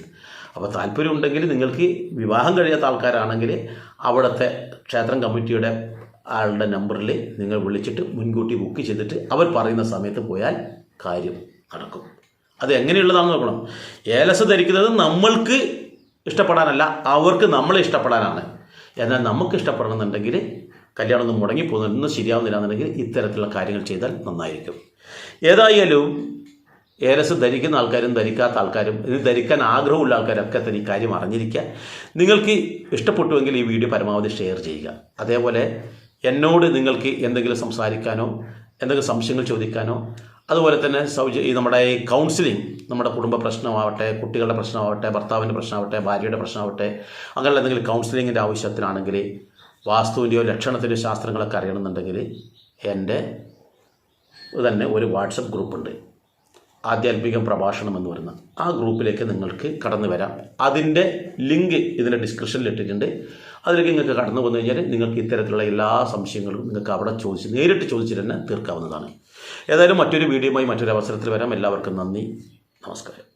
അപ്പോൾ താല്പര്യം ഉണ്ടെങ്കിൽ നിങ്ങൾക്ക് വിവാഹം കഴിയാത്ത ആൾക്കാരാണെങ്കിൽ അവിടുത്തെ ക്ഷേത്രം കമ്മിറ്റിയുടെ ആളുടെ നമ്പറിൽ നിങ്ങൾ വിളിച്ചിട്ട് മുൻകൂട്ടി ബുക്ക് ചെയ്തിട്ട് അവർ പറയുന്ന സമയത്ത് പോയാൽ കാര്യം നടക്കും. അത് എങ്ങനെയുള്ളതാണെന്ന് നോക്കണം. ഏലസ് ധരിക്കുന്നത് നമ്മൾക്ക് ഇഷ്ടപ്പെടാനല്ല അവർക്ക് നമ്മളെ ഇഷ്ടപ്പെടാനാണ്. എന്നാൽ നമുക്ക് ഇഷ്ടപ്പെടണമെന്നുണ്ടെങ്കിൽ കല്യാണം ഒന്ന് മുടങ്ങി പോകുന്നൊന്നും ശരിയാവുന്നില്ല എന്നുണ്ടെങ്കിൽ ഇത്തരത്തിലുള്ള കാര്യങ്ങൾ ചെയ്താൽ നന്നായിരിക്കും. ഏതായാലും ഏലസ് ധരിക്കുന്ന ആൾക്കാരും ധരിക്കാത്ത ആൾക്കാരും ഇത് ധരിക്കാൻ ആഗ്രഹമുള്ള ആൾക്കാരൊക്കെ തന്നെ ഈ കാര്യം അറിഞ്ഞിരിക്കുക. നിങ്ങൾക്ക് ഇഷ്ടപ്പെട്ടുവെങ്കിൽ ഈ വീഡിയോ പരമാവധി ഷെയർ ചെയ്യുക. അതേപോലെ എന്നോട് നിങ്ങൾക്ക് എന്തെങ്കിലും സംസാരിക്കാനോ എന്തെങ്കിലും സംശയങ്ങൾ ചോദിക്കാനോ അതുപോലെ തന്നെ സൗജ ഈ നമ്മുടെ ഈ കൗൺസിലിംഗ് നമ്മുടെ കുടുംബ പ്രശ്നമാവട്ടെ കുട്ടികളുടെ പ്രശ്നമാവട്ടെ ഭർത്താവിന്റെ പ്രശ്നമാവട്ടെ ഭാര്യയുടെ പ്രശ്നമാവട്ടെ അങ്ങനെയുള്ള എന്തെങ്കിലും കൗൺസിലിങ്ങിന്റെ ആവശ്യത്തിനാണെങ്കിൽ വാസ്തുവിന്റെയോ ലക്ഷണത്തിന്റെയോ ശാസ്ത്രങ്ങളൊക്കെ അറിയണമെന്നുണ്ടെങ്കിൽ എന്റെ തന്നെ ഒരു വാട്സപ്പ് ഗ്രൂപ്പുണ്ട്. ആധ്യാത്മികം പ്രഭാഷണം എന്ന് പറയുന്ന ആ ഗ്രൂപ്പിലേക്ക് നിങ്ങൾക്ക് കടന്നു വരാം. അതിന്റെ ലിങ്ക് ഇതിന്റെ ഡിസ്ക്രിപ്ഷനിൽ ഇട്ടിട്ടുണ്ട്. അതിലേക്ക് നിങ്ങൾക്ക് കടന്നു വന്നു കഴിഞ്ഞാൽ നിങ്ങൾക്ക് ഇത്തരത്തിലുള്ള എല്ലാ സംശയങ്ങളും നിങ്ങൾക്ക് അവിടെ ചോദിച്ച് നേരിട്ട് ചോദിച്ചിട്ട് തന്നെ തീർക്കാവുന്നതാണ്. ഏതായാലും മറ്റൊരു വീഡിയോയുമായി മറ്റൊരു അവസരത്തിൽ വരാം. എല്ലാവർക്കും നന്ദി. നമസ്കാരം.